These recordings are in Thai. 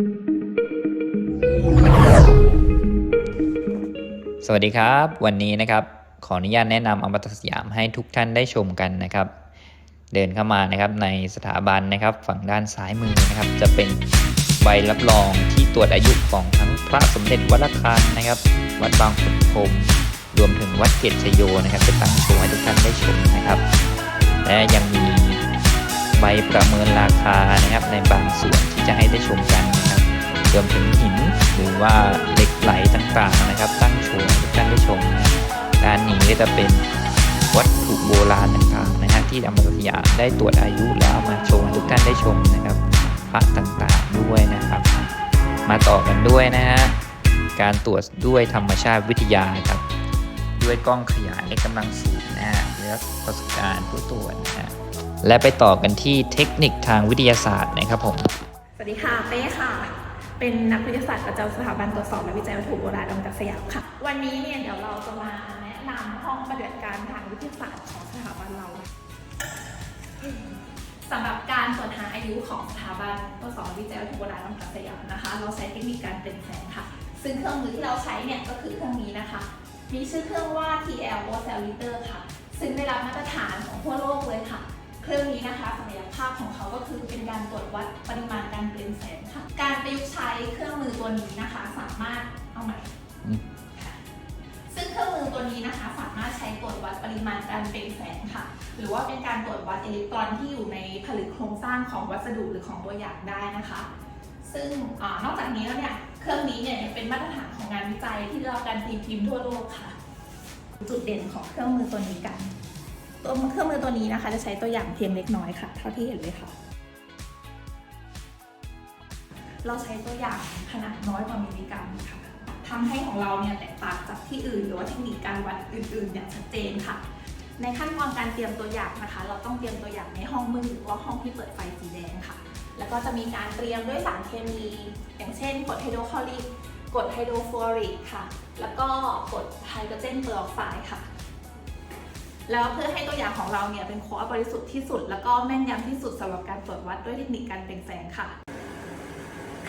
สวัสดีครับ วันนี้นะครับ ขออนุญาตแนะนำอมตะสยามให้ทุกท่านได้ชมกันนะครับ เดินเข้ามานะครับในสถาบันนะครับ ฝั่งด้านซ้ายมือนะครับ จะเป็นใบรับรองที่ตรวจอายุของทั้งพระสมเด็จวัดระฆังนะครับ วัดบางขุนพรมรวมถึงวัดเกตชโยนะครับจะตั้งโชว์ให้ทุกท่านได้ชมนะครับ และยังมีใบประเมินราคานะครับในบางส่วนที่จะให้ได้ชมกัน รวมถึงหินหรือว่าเหล็กไหลต่างๆนะครับ ตั้งโชว์ให้ทุกท่านได้ชมนะด้านนี้ก็จะเป็นวัตถุโบราณต่างๆนะฮะที่อมตะสยามได้ตรวจอายุแล้วมาโชว์ให้ทุกท่านได้ชมนะครับพระต่างๆด้วยนะครับ มาต่อกันด้วยนะฮะการตรวจด้วยธรรมชาติวิทยาครับด้วยกล้องขยายกำลังสูงนะฮะและประสบการณ์ผู้ตรวจนะฮะและไปต่อกันที่เทคนิคทางวิทยาศาสตร์นะครับผม สวัสดีค่ะเป้ค่ะ เป็นนักวิทยาศาสตร์ประจำสถาบันตรวจสอบและวิจัยวัตถุโบราณอมตะสยามค่ะ วันนี้เนี่ยเดี๋ยวเราจะมาแนะนำห้องปฏิบัติการทางวิทยาศาสตร์ของสถาบันเราสำหรับการตรวจหาอายุของสถาบันตรวจสอบวิจัยวัตถุโบราณอมตะสยามนะคะ เราใช้เทคนิคการเป็นแสงค่ะ ซึ่งเครื่องมือที่เราใช้เนี่ยก็คือเครื่องนี้นะคะ มีชื่อเครื่องว่า TL o c e l l i t e r ค่ะ ซึ่งได้รับมาตรฐานของทั่วโลกเลยค่ะ เครื่องนี้นะคะศักยภาพ การตรวจวัดปริมาณการเปลี่ยนแสงค่ะ การประยุกต์ใช้เครื่องมือตัวนี้นะคะ สามารถเอาใหม่อืมค่ะซึ่งเครื่องมือตัวนี้นะคะ สามารถใช้ตรวจวัดปริมาณการเปล่งแสงค่ะ หรือว่าเป็นการตรวจวัดอิเล็กตรอนที่อยู่ในผลึกโครงสร้างของวัสดุหรือของตัวอย่างได้นะคะ ซึ่งอานอกจากนี้แล้วเนี่ยเครื่องนี้เนี่ยยังเป็นมาตรฐานของงานวิจัยที่ได้รับการตีพิมพ์ทั่วโลกค่ะ จุดเด่นของเครื่องมือตัวนี้กันตัวเครื่องมือตัวนี้นะคะ จะใช้ตัวอย่างเพียงเล็กน้อยค่ะ เท่าที่เห็นเลยค่ะ เราใช้ตัวอย่างขนาดน้อยกว่ามิลลิกรัมค่ะทำให้ของเราเนี่ยแตกต่างจากที่อื่น หรือว่าเทคนิคการวัดอื่นๆอย่างชัดเจนค่ะ ในขั้นตอนการเตรียมตัวอย่างนะคะ เราต้องเตรียมตัวอย่างในห้องมืดหรือว่าห้องที่เปิดไฟสีแดงค่ะ แล้วก็จะมีการเตรียมด้วยสารเคมี อย่างเช่นกรดไฮโดรคลอริกกรดไฮโดรฟลูออริกค่ะ แล้วก็กรดไฮโดรเจนเปอร์ออกไซด์ค่ะแล้วเพื่อให้ตัวอย่างของเราเนี่ยเป็นโค้ดบริสุทธิ์ที่สุด แล้วก็แม่นยำที่สุดสำหรับการตรวจวัดด้วยเทคนิคการเปล่งแสงค่ะ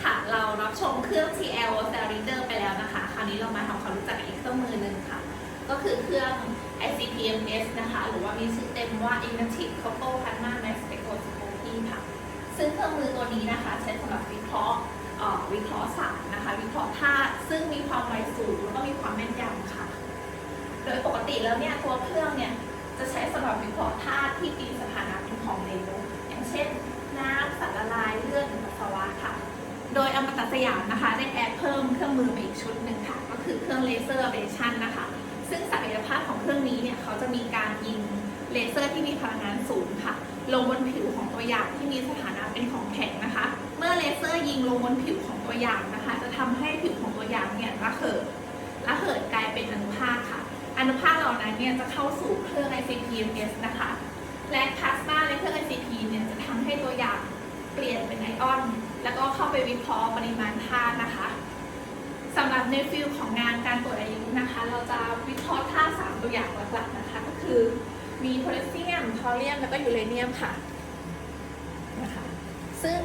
ค่ะ เรารับชมเครื่อง TL c e l Reader ไปแล้วนะคะ คราวนี้เรามาทำความรู้จักกับอีกเครื่องมือหนึ่งค่ะ ก็คือเครื่อง ICP-MS นะคะ หรือว่ามีชื่อเต็มว่า Ignitic Copper Plasma Mass Spectroscopy ค่ะ ซึ่งเครื่องมือตัวนี้นะคะ ใช้สำหรับวิเคราะห์วิเคราะห์สารนะคะ วิเคราะห์ธาตุซึ่งมีความไวสูงแล้วก็มีความแม่นยำค่ะ โดยปกติแล้วเนี่ยตัวเครื่องเนี่ยจะใช้สำหรับวิเคราะห์ธาตุที่มี สยามนะคะได้แอดเพิ่มเครื่องมือมาอีกชุดหนึ่งค่ะ ก็คือเครื่องเลเซอร์เบชันนะคะ ซึ่งศักยภาพของเครื่องนี้เนี่ยเขาจะมีการยิงเลเซอร์ที่มีพลังงานสูงค่ะ ลงบนผิวของตัวอย่างที่มีสถานะเป็นของแข็งนะคะ เมื่อเลเซอร์ยิงลงบนผิวของตัวอย่างนะคะ จะทำให้ผิวของตัวอย่างเนี่ยระเหยระเหยกลายเป็นอนุภาคค่ะ อนุภาคเหล่านั้นเนี่ยจะเข้าสู่เครื่อง ICP-MS นะคะ และพลาสมาในเครื่อง ICP เนี่ยจะทำให้ตัวอย่างเปลี่ยนเป็นไอออน แล้วก็เข้าไปวิเคราะห์ปริมาณธาตุนะคะสำหรับในฟิลของงานการตรวจอายุนะคะ เราจะวิเคราะห์ธาตุสามตัวอย่างหลักๆนะคะ ก็คือมีโพแทสเซียมทอเรียมแล้วก็ยูเรเนียมค่ะนะคะซึ่ง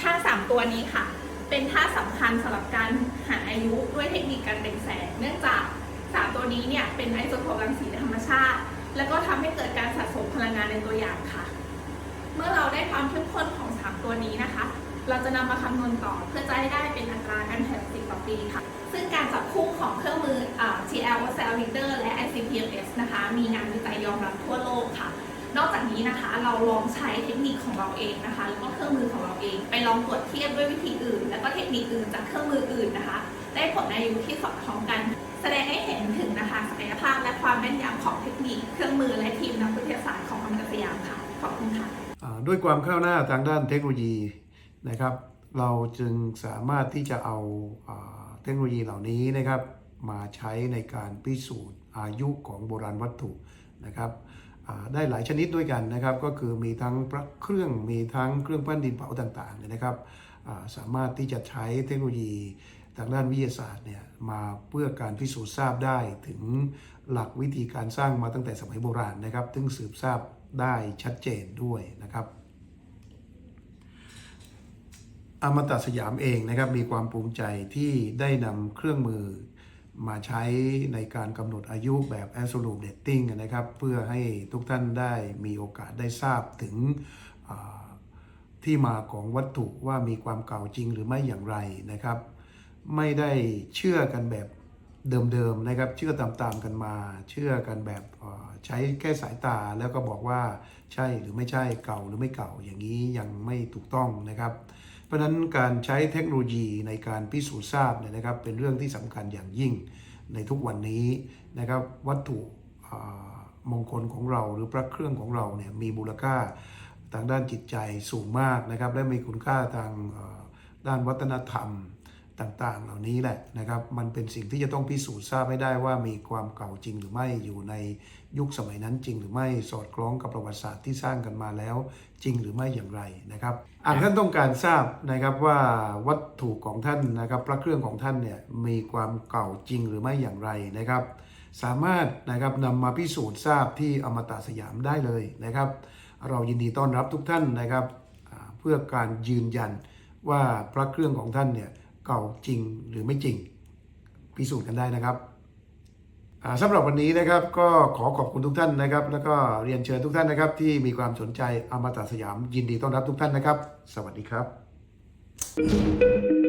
ธาตุสามตัวนี้ค่ะ เป็นธาตุสำคัญสำหรับการหาอายุด้วยเทคนิคการเปล่งแสง เนื่องจากสามตัวนี้เนี่ยเป็นไอโซโทปรังสีธรรมชาติ แล้วก็ทำให้เกิดการสะสมพลังงานในตัวอย่างค่ะ ได้ความเข้มข้นของสามตัวนี้นะคะ เราจะนำมาคำนวณต่อเพื่อจะให้ได้เป็นอัตราการแผ่นสิบต่อปีค่ะ ซึ่งการจับคู่ของเครื่องมืออ่า TL c e l Reader และ ICP-MS นะคะ มีงานวิจัยยอมรับทั่วโลกค่ะ นอกจากนี้นะคะเราลองใช้เทคนิคของเราเองนะคะแล้วก็เครื่องมือของเราเอง ไปลองตรวจเทียบด้วยวิธีอื่น แล้วก็เทคนิคอื่นจากเครื่องมืออื่นนะคะ ได้ผลอายุที่สอดคล้องกัน แสดงให้เห็นถึงนะคะศักยภาพและความแม่นยำของเทคนิคเครื่องมือและทีมนักวิทยาศาสตร์ของอเมริกาสยามค่ะขอบคุณค่ะ ด้วยความก้าวหน้าทางด้านเทคโนโลยีนะครับ เราจึงสามารถที่จะเอาเทคโนโลยีเหล่านี้นะครับ มาใช้ในการพิสูจน์อายุของโบราณวัตถุนะครับได้หลายชนิดด้วยกันนะครับ ก็คือมีทั้งพระเครื่องมีทั้งเครื่องปั้นดินเผาต่างๆเนี่ยนะครับสามารถที่จะใช้เทคโนโลยีทางด้านวิทยาศาสตร์เนี่ยมาเพื่อการพิสูจน์ทราบได้ถึงหลักวิธีการสร้างมาตั้งแต่สมัยโบราณนะครับซึ่งสืบทราบ ได้ชัดเจนด้วยนะครับอมตะสยามเองนะครับมีความภูมิใจที่ได้นำเครื่องมือมาใช้ในการกำหนดอายุแบบ absolute dating นะครับ เพื่อให้ทุกท่านได้มีโอกาสได้ทราบถึงที่มาของวัตถุว่ามีความเก่าจริงหรือไม่อย่างไรนะครับ ไม่ได้เชื่อกันแบบ เดิมๆนะครับ เชื่อตามๆกันมา เชื่อกันแบบใช้แค่สายตาแล้วก็บอกว่าใช่หรือไม่ใช่เก่าหรือไม่เก่าอย่างนี้ยังไม่ถูกต้องนะครับ เพราะฉะนั้นการใช้เทคโนโลยีในการพิสูจน์ทราบเนี่ยนะครับ เป็นเรื่องที่สำคัญอย่างยิ่งในทุกวันนี้นะครับ วัตถุมงคลของเราหรือพระเครื่องของเราเนี่ยมีมูลค่าทางด้านจิตใจสูงมากนะครับ และมีคุณค่าทางด้านวัฒนธรรม ต่างๆ เหล่านี้แหละนะครับ มันเป็นสิ่งที่จะต้องพิสูจน์ทราบให้ได้ว่ามีความเก่าจริงหรือไม่อยู่ในยุคสมัยนั้นจริงหรือไม่สอดคล้องกับประวัติศาสตร์ที่สร้างกันมาแล้วจริงหรือไม่อย่างไรนะครับอากท่านต้องการทราบนะครับว่าวัตถุของท่านนะครับ พระเครื่องของท่านเนี่ยมีความเก่าจริงหรือไม่อย่างไรนะครับ สามารถนะครับนำมาพิสูจน์ทราบที่อมตะสยามได้เลยนะครับ เรายินดีต้อนรับทุกท่านนะครับ เพื่อการยืนยันว่าพระเครื่องของท่านเนี่ย เก่าจริงหรือไม่จริง พิสูจน์กันได้นะครับอ่าสำหรับวันนี้นะครับก็ขอขอบคุณทุกท่านนะครับ แล้วก็เรียนเชิญทุกท่านนะครับ ที่มีความสนใจอมตะสยามยินดีต้อนรับทุกท่านนะครับ สวัสดีครับ